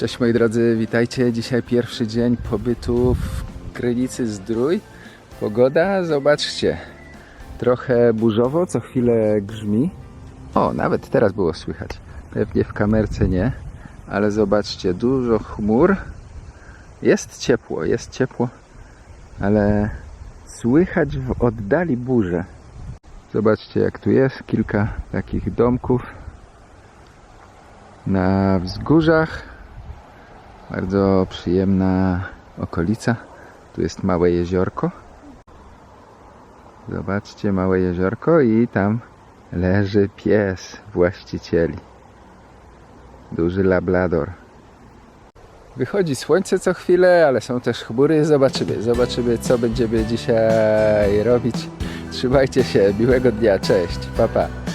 Cześć moi drodzy, witajcie. Dzisiaj pierwszy dzień pobytu w Krynicy Zdrój. Pogoda, zobaczcie, trochę burzowo, co chwilę grzmi. O, nawet teraz było słychać. Pewnie w kamerce nie, ale zobaczcie, dużo chmur. Jest ciepło, jest ciepło, ale słychać w oddali burzę. Zobaczcie jak tu jest, kilka takich domków na wzgórzach. Bardzo przyjemna okolica. Tu jest małe jeziorko. Zobaczcie, małe jeziorko i tam leży pies właścicieli. Duży labrador. Wychodzi słońce co chwilę, ale są też chmury. Zobaczymy, zobaczymy co będziemy dzisiaj robić. Trzymajcie się, miłego dnia, cześć, pa pa.